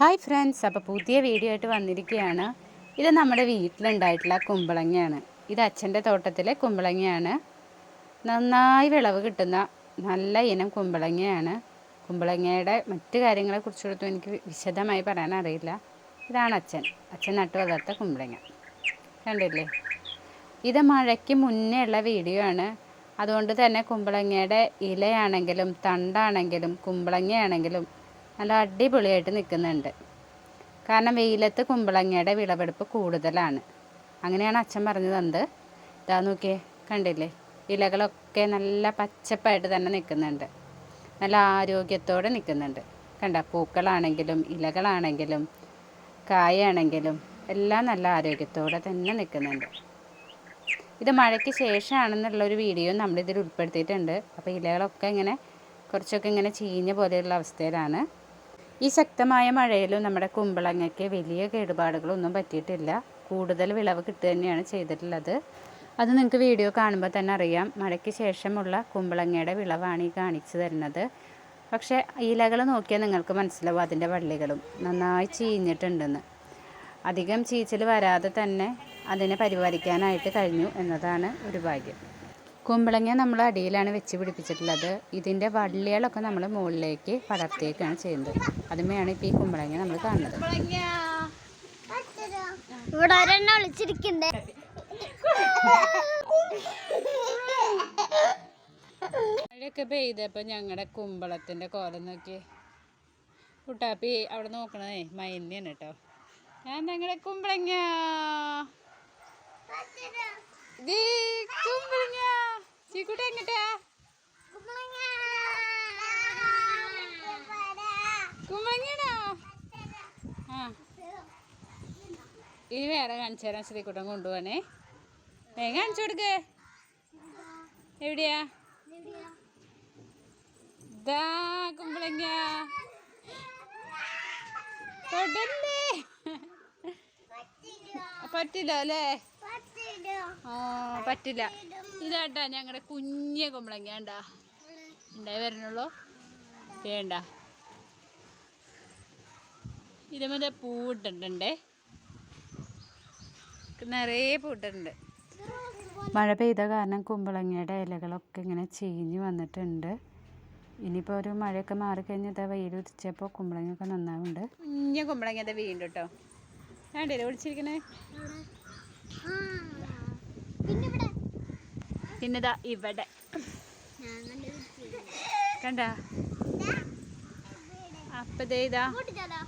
Hi friends അപ്പോൾ പുതിയ video ആയിട്ട് വന്നിരിക്കുകയാണ്. ഇത് നമ്മുടെ വീട്ടിലുണ്ടായിട്ടുള്ള കുമ്പളങ്ങയാണ്. ഇത് അച്ഛന്റെ തോട്ടത്തിലെ കുമ്പളങ്ങയാണ്. നന്നായി വിളവ് കിട്ടുന്ന നല്ല ഇനം കുമ്പളങ്ങയാണ്. കുമ്പളങ്ങയുടെ മറ്റു കാര്യങ്ങളെ കുറിച്ചൊന്നും എനിക്ക് വിശദമായി പറയാനറിയില്ല ഇതാണ് അച്ഛൻ. അച്ഛൻ നട്ടു വളർത്ത കുമ്പളങ്ങ. കണ്ടില്ലേ? ഇത് മഴയ്ക്ക് മുന്നേ ഉള്ള വീഡിയോ ആണ്. അതുകൊണ്ട് തന്നെ കുമ്പളങ്ങയുടെ ഇലയാണെങ്കിലും തണ്ടാണെങ്കിലും കുമ്പളങ്ങയാണെങ്കിലും നല്ല അടിപൊളിയായിട്ട് നിൽക്കുന്നുണ്ട്. കാരണം വെയിലത്ത് കുമ്പളങ്ങയുടെ വിളവെടുപ്പ് കൂടുതലാണ്. അങ്ങനെയാണ് അച്ഛൻ പറഞ്ഞു തന്നത്. ഇതാ നോക്കിയേ കണ്ടില്ലേ? ഇലകളൊക്കെ നല്ല പച്ചപ്പായിട്ട് തന്നെ നിൽക്കുന്നുണ്ട്. നല്ല ആരോഗ്യത്തോടെ നിൽക്കുന്നുണ്ട്. കണ്ട പൂക്കളാണെങ്കിലും ഇലകളാണെങ്കിലും കായാണെങ്കിലും എല്ലാം നല്ല ആരോഗ്യത്തോടെ തന്നെ നിൽക്കുന്നുണ്ട്. ഇത് മഴയ്ക്ക് ശേഷമാണെന്നുള്ളൊരു വീഡിയോ നമ്മളിതിൽ ഉൾപ്പെടുത്തിയിട്ടുണ്ട്. അപ്പോൾ ഇലകളൊക്കെ ഇങ്ങനെ കുറച്ചൊക്കെ ഇങ്ങനെ ചീഞ്ഞ പോലെയുള്ള അവസ്ഥയിലാണ്. ഈ ശക്തമായ മഴയിലും നമ്മുടെ കുമ്പളങ്ങയ്ക്ക് വലിയ കേടുപാടുകളൊന്നും പറ്റിയിട്ടില്ല. കൂടുതൽ വിളവ് കിട്ടുക തന്നെയാണ് ചെയ്തിട്ടുള്ളത്. അത് നിങ്ങൾക്ക് വീഡിയോ കാണുമ്പോൾ തന്നെ അറിയാം. മഴയ്ക്ക് ശേഷമുള്ള കുമ്പളങ്ങയുടെ വിളവാണ് ഈ കാണിച്ചു തരുന്നത്. പക്ഷേ ഇലകൾ നോക്കിയാൽ നിങ്ങൾക്ക് മനസ്സിലാവും അതിന്റെ വള്ളികളും നന്നായി ചീഞ്ഞിട്ടുണ്ടെന്ന്. അധികം ചീച്ചൽ വരാതെ തന്നെ അതിനെ പരിപാലിക്കാനായിട്ട് കഴിഞ്ഞു എന്നതാണ് ഒരു ഭാഗ്യം. കുമ്പളങ്ങ നമ്മൾ അടിയിലാണ് വെച്ച് പിടിപ്പിച്ചിട്ടുള്ളത്. ഇതിന്റെ വള്ളികളൊക്കെ നമ്മൾ മുകളിലേക്ക് പടർത്തിയേക്കാണ് ചെയ്യുന്നത്. അതുമേയാണ് ഇപ്പോൾ ഈ കുമ്പളങ്ങ നമ്മൾ കാണുന്നത്. ഇവിടെ ഒരെണ്ണം വിളിച്ചിരിക്കണ്ടേ? മഴയൊക്കെ പെയ്തപ്പോൾ ഞങ്ങളുടെ കുമ്പളത്തിന്റെ കോല നോക്കി. കുട്ടാപ്പി അവിടെ നോക്കണേ മൈന്യാണ് കേട്ടോ. ഞാൻ ഞങ്ങളുടെ കുമ്പളങ്ങ. കുമ്പളങ്ങ. ചീക്കുട്ടി എങ്ങട്ടാ? കുമ്പളങ്ങയാണോ? ആ. ഇനി വേറെ കാണിച്ചു തരാം ശ്രീക്കുട്ടൻ കൊണ്ടുപോകണേ വേഗം കാണിച്ചു കൊടുക്ക്. എവിടെയാ? ദാ കുമ്പളങ്ങ. തൊടല്ലേ? പറ്റില്ല അല്ലേ? പറ്റില്ല. ഇതാട്ടാ ഞങ്ങളുടെ കുഞ്ഞ കുമ്പളങ്ങ ഉണ്ടാ ഉണ്ടായി വരണുള്ളൂ? വേണ്ട. ഇതുമതി പൂവിട്ടിട്ടുണ്ടേ? നിറയെ പൂട്ടിട്ടുണ്ട് മഴ പെയ്ത കാരണം കുമ്പളങ്ങയുടെ ഇലകളൊക്കെ ഇങ്ങനെ ചീഞ്ഞ് വന്നിട്ടുണ്ട്. ഇനിയിപ്പോൾ ഒരു മഴയൊക്കെ മാറിക്കഴിഞ്ഞാൽ ഇതാ വെയിൽ ഉദിച്ചപ്പോൾ കുമ്പളങ്ങയൊക്കെ നന്നാവുണ്ട്. കുഞ്ഞ കുമ്പളങ്ങ ഇതാ വീണ്ടും കേട്ടോ വേണ്ടേ വിളിച്ചിരിക്കണേ പിന്നെ ഇവിടെ. കണ്ട? അപ്പതേതാ ഇതാ. കൂട്ടിച്ചാലോ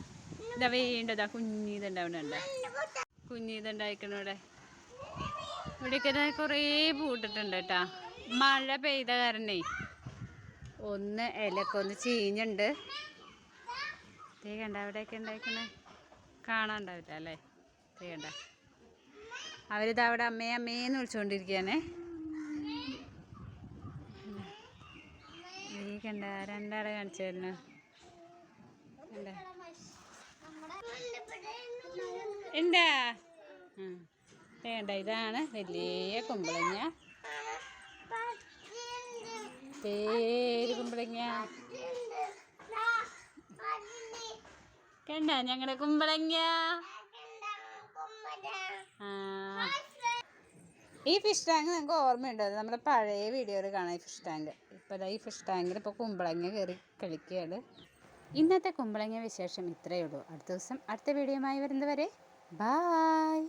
ഇതാ വീണ്ടും ഇതാ കുഞ്ഞിതുണ്ടാവുന്നുണ്ട് കുഞ്ഞിതുണ്ടായിക്കണ ഇവിടെ ഇവിടെയൊക്കെ കുറേ പൂട്ടിട്ടുണ്ട് കേട്ടാ. മഴ പെയ്ത കാരണേ. ഒന്ന് ഇലക്കൊന്ന് ചീഞ്ഞുണ്ട്. തീ കണ്ട അവിടെയൊക്കെ ഉണ്ടായിക്കണേ. കാണാണ്ടാവില്ല അല്ലേ? തീ കണ്ട. അവരിത് അവിടെ അമ്മയെ അമ്മേന്ന് വിളിച്ചുകൊണ്ടിരിക്കുകയാണേ നീ കണ്ട രണ്ടാടെ കാണിച്ചു തരുന്നു. കണ്ട? ഉണ്ടാ വേണ്ട ഇതാണ് വലിയ കുമ്പളങ്ങ. പേര് കുമ്പളങ്ങ. കണ്ട ഞങ്ങളുടെ കുമ്പളങ്ങ? ഈ ഫിഷ് ടാങ്ക് നിങ്ങൾക്ക് ഓർമ്മയുണ്ടോ? നമ്മുടെ പഴയ വീഡിയോയിൽ കാണാം ഈ ഫിഷ് ടാങ്ക് ഇപ്പോൾ ഈ ഫിഷ് ടാങ്കിൽ ഇപ്പോൾ കുമ്പളങ്ങ കയറി കളിക്കുകയാണ് ഇന്നത്തെ കുമ്പളങ്ങ വിശേഷം ഇത്രയേ ഉള്ളൂ. അടുത്ത ദിവസം അടുത്ത വീഡിയോയുമായി വരുന്നവരെ ബായ്